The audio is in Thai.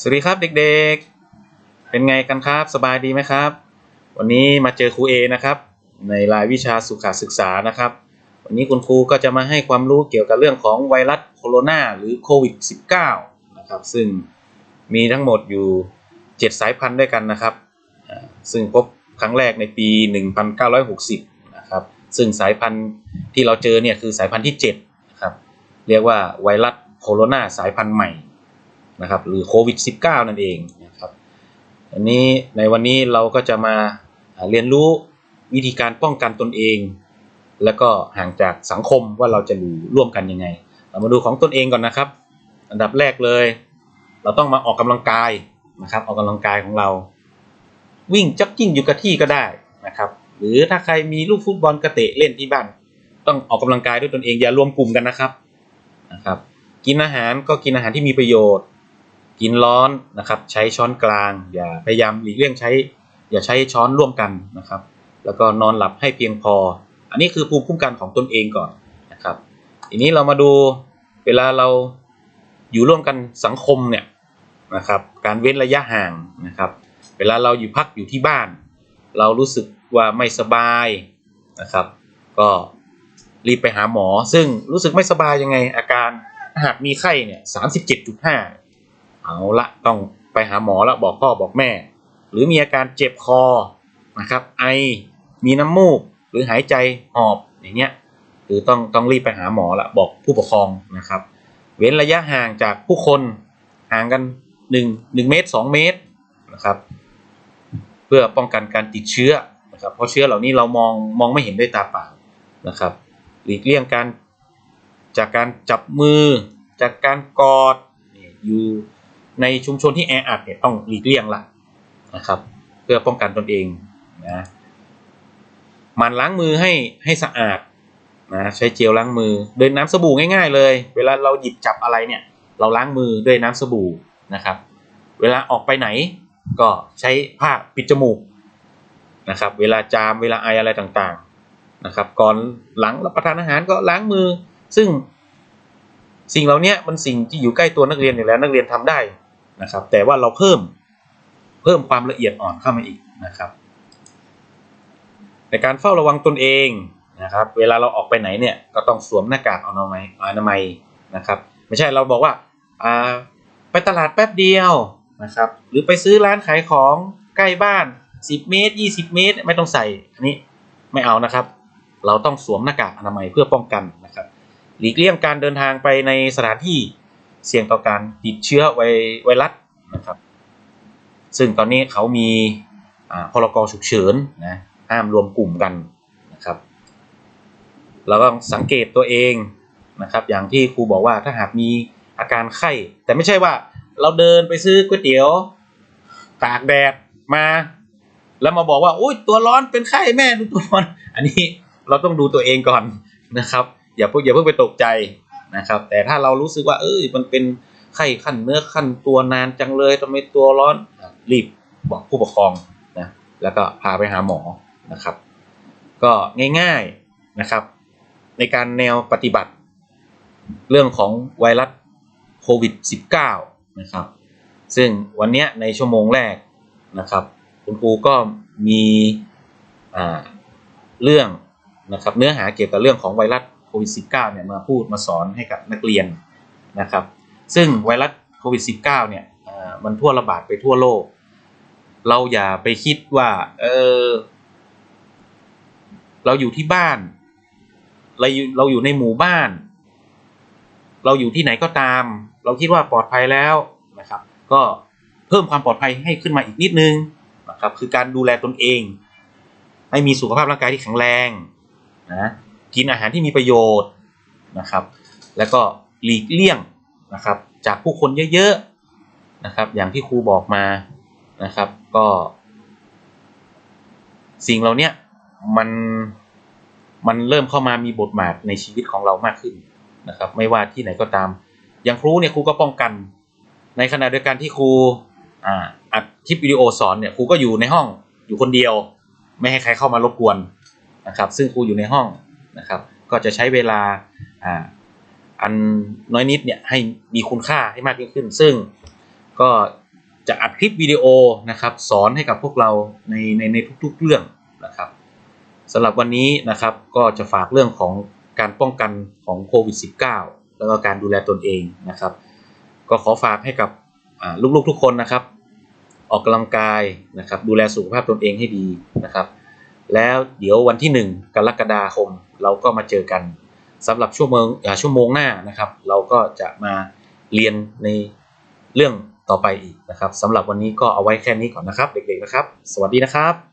สวัสดีครับเด็กๆ เป็นไงกันครับ สบายดีไหมครับ วันนี้มาเจอครูเอนะครับ ในรายวิชาสุขศึกษานะครับ วันนี้คุณครูก็จะมาให้ความรู้เกี่ยวกับเรื่องของไวรัสโคโรนาหรือโควิด -19 นะครับ ซึ่งมีทั้งหมดอยู่ 7 สายพันธุ์ด้วยกันนะครับ ซึ่งพบครั้งแรกในปี 1960 นะครับ ซึ่งสายพันธุ์ที่เราเจอเนี่ยคือสายพันธุ์ที่7นะครับ เรียกว่าไวรัสโคโรนาสายพันธุ์ใหม่ นะครับหรือโควิด -19 นั่นเองนะครับอันนี้ในวันนี้เราก็จะมาเรียนรู้วิธีการป้องกันตนเอง แล้วก็ห่างจากสังคมว่าเราจะอยู่ร่วมกันยังไง เรามาดูของตนเองก่อนนะครับ อันดับแรกเลย เราต้องมาออกกำลังกายนะครับออกกำลังกายของเรา วิ่งจ็อกกิ้งอยู่กับที่ก็ได้นะครับหรือถ้าใครมีลูกฟุตบอลกระเตะเล่นที่บ้าน ต้องออกกำลังกายด้วยตนเองอย่ารวมกลุ่มกันนะครับนะครับ กินอาหารก็กินอาหารที่มีประโยชน์ กินร้อนนะครับ ใช้ช้อนกลาง อย่าพยายามหลีกเลี่ยงใช้ อย่าใช้ช้อนร่วมกันนะครับ แล้วก็นอนหลับให้เพียงพอ อันนี้คือภูมิคุ้มกันของตนเองก่อนนะครับ ทีนี้เรามาดูเวลาเราอยู่ร่วมกันสังคมเนี่ยนะครับการเว้นระยะห่างนะครับ เวลาเราอยู่พักอยู่ที่บ้าน เรารู้สึกว่าไม่สบายนะครับ ก็รีบไปหาหมอ ซึ่งรู้สึกไม่สบายยังไงอาการหากมีไข้เนี่ยสามสิบเจ็ดจุดห้า เอาละต้องไปหาหมอและบอกพ่อบอกแม่ หรือมีอาการเจ็บคอนะครับ ไอมีน้ำมูก หรือหายใจหอบอย่างเงี้ยคือต้องต้องรีบไปหาหมอละบอกผู้ปกครองนะครับ เว้นระยะห่างจากผู้คนห่างกันหนึ่งหนึ่งเมตรสองเมตรนะครับ เพื่อป้องกันการติดเชื้อนะครับ เพราะเชื้อเหล่านี้เรามองมองไม่เห็นด้วยตาเปล่านะครับ หลีกเลี่ยงการจากการจับมือ จากการกอดอยู่ ในชุมชนที่แออัดเนี่ยต้องหลีกเลี่ยงละนะครับ เพื่อป้องกันตนเองนะมันล้างมือให้ให้สะอาดนะใช้เจลล้างมือด้วยน้ำสบู่ง่าย ๆ เลย เวลาเราหยิบจับอะไรเนี่ย เราล้างมือด้วยน้ำสบู่นะครับ เวลาออกไปไหนก็ใช้ผ้าปิดจมูกนะครับ เวลาจามเวลาไออะไรต่างๆนะครับ ก่อนหลังรับประทานอาหารก็ล้างมือ ซึ่งสิ่งเหล่านี้มันสิ่งที่อยู่ใกล้ตัวนักเรียนอยู่แล้วนักเรียนทำได้ นะครับ แต่ว่าเราเพิ่มเพิ่มความละเอียดอ่อนเข้ามาอีกนะครับในการเฝ้าระวังตนเองนะครับ เวลาเราออกไปไหนเนี่ยก็ต้องสวมหน้ากากอนามัยอนามัยนะครับ ไม่ใช่เราบอกว่าอ่าไปตลาดแป๊บเดียวนะครับ หรือไปซื้อร้านขายของใกล้บ้าน 10 เมตร 20 เมตร ไม่ต้องใส่อันนี้ไม่เอานะครับ เราต้องสวมหน้ากากอนามัยเพื่อป้องกันนะครับ หลีกเลี่ยงการเดินทางไปในสถานที่ เสี่ยงต่อการติดเชื้อไวไวรัสนะครับ ซึ่งตอนนี้เขามีพรกฉุกเฉินนะห้ามรวมกลุ่มกันนะครับ เราก็ต้องสังเกตตัวเองนะครับ อย่างที่ครูบอกว่าถ้าหากมีอาการไข้ แต่ไม่ใช่ว่าเราเดินไปซื้อก๋วยเตี๋ยว ตากแดดมา แล้วมาบอกว่าอุ้ยตัวร้อนเป็นไข้แม่ดูตัวร้อน อันนี้เราต้องดูตัวเองก่อนนะครับ อย่าเพิ่งอย่าเพิ่งไปตกใจ นะครับ แต่ถ้าเรารู้สึกว่า เอ้ยมันเป็นไข้ขั้นเนื้อขั้นตัวนานจังเลยทำไมตัวร้อนอะรีบบอกผู้ปกครองนะแล้วก็พาไปหาหมอนะครับ ก็ง่ายๆนะครับ ในการแนวปฏิบัติ เรื่องของไวรัสโควิด -19 นะครับ ซึ่งวันเนี้ยในชั่วโมงแรกนะครับ คุณครูก็มีอ่าเรื่องนะครับเนื้อหาเกี่ยวกับเรื่องของไวรัส โควิด -19 เนี่ยมาพูดมาสอนให้กับนักเรียนนะครับ ซึ่งไวรัสโควิด -19 เนี่ยมันทั่วระบาดไปทั่วโลก เราอย่าไปคิดว่าเออเราอยู่ที่บ้าน เราอยู่เราอยู่ในหมู่บ้าน เราอยู่ที่ไหนก็ตาม เราคิดว่าปลอดภัยแล้วนะครับ ก็เพิ่มความปลอดภัยให้ขึ้นมาอีกนิดนึงนะครับ คือการดูแลตนเอง ให้มีสุขภาพร่างกายที่แข็งแรงนะ กินอาหารที่มีประโยชน์นะครับ แล้วก็หลีกเลี่ยงนะครับ จากผู้คนเยอะๆนะครับ อย่างที่ครูบอกมานะครับ ก็ สิ่งเหล่าเนี้ยมันมันเริ่มเข้ามามีบทบาทในชีวิตของเรามากขึ้นนะครับ ไม่ว่าที่ไหนก็ตาม อย่างครูเนี่ยครูก็ป้องกัน ในขณะเดียวกันที่ครูอ่าอัดคลิปวิดีโอสอนเนี่ยครูก็อยู่ในห้องอยู่คนเดียว ไม่ให้ใครเข้ามารบกวนนะครับ ซึ่งครูอยู่ในห้อง นะครับ ก็จะใช้เวลาอันน้อยนิดเนี่ยให้มีคุณค่าให้มากยิ่งขึ้น ซึ่งก็จะอัดคลิปวิดีโอนะครับ สอนให้กับพวกเราในในในทุกๆเรื่องนะครับสำหรับวันนี้นะครับก็จะฝากเรื่องของการป้องกันของโควิด -19 แล้วก็การดูแลตนเองนะครับ ก็ขอฝากให้กับลูกๆทุกคนนะครับ ออกกำลังกายนะครับ ดูแลสุขภาพตนเองให้ดีนะครับ แล้วเดี๋ยววันที่ 1 กรกฎาคม เราก็มาเจอกันสำหรับชั่วโมงอ่าชั่วโมงหน้านะครับ เราก็จะมาเรียนในเรื่องต่อไปอีกนะครับสำหรับวันนี้ก็เอาไว้แค่นี้ก่อนนะครับ เด็กๆนะครับ สวัสดีนะครับ